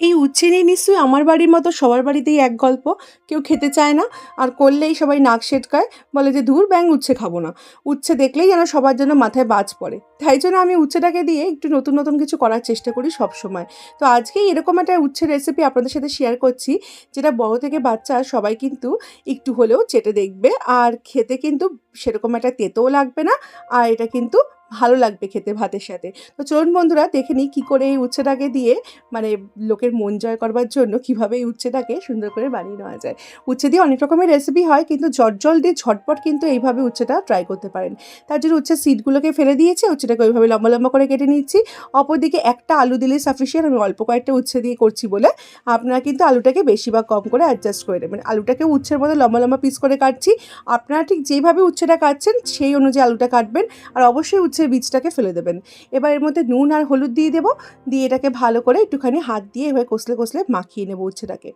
এই উচ্ছে নিশ্চয়ই আমার বাড়ির মতো সবার বাড়িতেই এক গল্প। কেউ খেতে চায় না, আর করলেই সবাই নাক সেটকায় বলে যে দূর ব্যাং উচ্ছে খাব না। উচ্ছে দেখলেই যেন সবার জন্য মাথায় বাজ পড়ে। তাই জন্য আমি উচ্ছেটাকে দিয়ে একটু নতুন নতুন কিছু করার চেষ্টা করি সব সময় তো আজকে এরকম একটা উচ্ছের রেসিপি আপনাদের সাথে শেয়ার করছি, যেটা বড় থেকে বাচ্চা সবাই কিন্তু একটু হলেও চেটে দেখবে, আর খেতে কিন্তু সেরকম একটা তেতোও লাগবে না, আর এটা কিন্তু ভালো লাগবে খেতে ভাতের সাথে। তো চলুন বন্ধুরা, দেখে নিই কী করে এই উচ্ছেটাকে দিয়ে মানে লোকের মন জয় করবার জন্য কীভাবে এই উচ্ছেটাকে সুন্দর করে বানিয়ে নেওয়া যায়। উচ্ছে দিয়ে অনেক রকমের রেসিপি হয়, কিন্তু জল দিয়ে ঝটপট কিন্তু এইভাবে উচ্ছেটা ট্রাই করতে পারেন। তার জন্য উচ্ছের সিডগুলোকে ফেলে দিয়েছে, উচ্ছেটাকে ওইভাবে লম্বা লম্বা করে কেটে নিচ্ছি। অপরদিকে একটা আলু দিলেই সাফিসিয়েন্ট আমি অল্প কয়েকটা উচ্ছে দিয়ে করছি বলে আপনারা কিন্তু আলুটাকে বেশি বা কম করে অ্যাডজাস্ট করে নেবেন। আলুটাকে উচ্ছের মধ্যে লম্বা লম্বা পিস করে কাটছি। আপনারা ঠিক যেভাবে উচ্ছেটা কাটছেন, সেই অনুযায়ী আলুটা কাটবেন। আর অবশ্যই উচ্ছের বীজটাকে ফেলে দেবেন। এবার এর মধ্যে নুন আর হলুদ দিয়ে দেবো। দিয়ে এটাকে ভালো করে একটুখানি হাত দিয়ে এভাবে কষলে কষলে মাখিয়ে নেব উচ্ছেটাকে।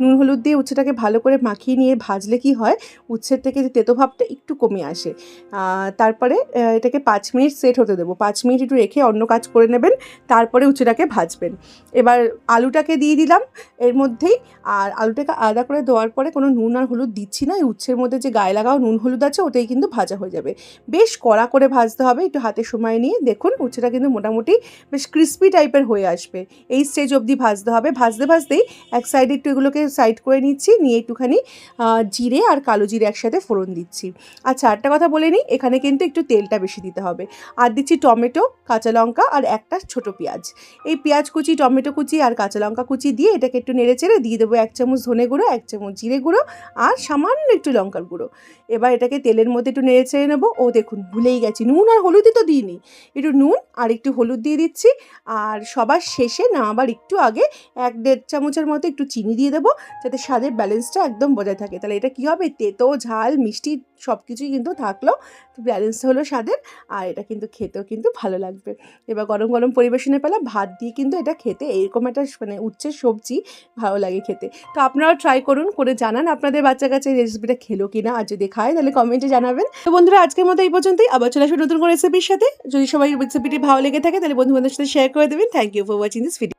নুন হলুদ দিয়ে উচ্ছেটাকে ভালো করে মাখিয়ে নিয়ে ভাজলে কি হয়, উচ্ছের থেকে যে তেতো ভাবটা একটু কমে আসে। তারপরে এটাকে পাঁচ মিনিট সেট হতে দেবো। পাঁচ মিনিট একটু রেখে অন্য কাজ করে নেবেন, তারপরে উচ্ছেটাকে ভাজবেন। এবার আলুটাকে দিয়ে দিলাম, এর মধ্যেই আর আলুটাকে আলাদা করে দেওয়ার পরে কোনো নুন আর হলুদ দিচ্ছি না। এই উচ্ছের মধ্যে যে গায়ে লাগাও নুন হলুদ আছে ওটাই কিন্তু ভাজা হয়ে যাবে। বেশ কড়া করে ভাজতে হবে, একটু হাতে সময় নিয়ে দেখুন উচ্ছেটা কিন্তু মোটামুটি বেশ ক্রিস্পি টাইপের হয়ে আসবে। এই স্টেজ অবধি ভাজতে হবে। ভাজতে ভাজতেই এক সাইডে একটু এগুলোকে সাইড করে নিচ্ছি, নিয়ে একটুখানি জিরে আর কালো জিরে একসাথে ফোড়ন দিচ্ছি। আচ্ছা একটা কথা বলে নিই, এখানে কিন্তু একটু তেলটা বেশি দিতে হবে। আর দিচ্ছি টমেটো, কাঁচা লঙ্কা আর একটা ছোট পেঁয়াজ। এই পেঁয়াজ কুচি, টমেটো কুচি আর কাঁচা লঙ্কা কুচি দিয়ে এটাকে একটু নেড়ে চেড়ে দিয়ে দেবো এক চামচ ধনে গুঁড়ো, এক চামচ জিরে গুঁড়ো আর সামান্য একটু লঙ্কার গুঁড়ো। এবার এটাকে তেলের মধ্যে একটু নেড়ে চেড়ে নেব। ও দেখুন ভুলেই গেছি, নুন আর হলুদই তো দিইনি। একটু নুন আর একটু হলুদ দিয়ে দিচ্ছি। আর সবার শেষে না, আবার একটু আগে এক দেড় চামচের মতো একটু চিনি দিয়ে দেবো, যাতে স্বাদের ব্যালেন্সটা একদম বজায় থাকে। তাহলে এটা কী হবে? তেতো, ঝাল, মিষ্টি সব কিছুই কিন্তু থাকল। ব্যালেন্সটা হলো স্বাদের, আর এটা কিন্তু খেতেও কিন্তু ভালো লাগবে। এবার গরম গরম পরিবেশনের পেলা ভাত দিয়ে কিন্তু এটা খেতে, এরকম একটা মানে উচ্ছের সবজি ভালো লাগে খেতে। তো আপনারাও ট্রাই করুন, করে জানান আপনাদের বাচ্চা কাছে রেসিপিটা খেলো কি না আর যদি খায় তাহলে কমেন্টে জানাবেন। তো বন্ধুরা, আজকের মতো এই পর্যন্তই। আবার চলে আসবে নতুন কোনো রেসিপির সাথে। যদি সবাই রেসিপিটি ভালো লেগে থাকে, তাহলে বন্ধু বান্ধবের সাথে শেয়ার করে দেবেন। Thank you for watching this video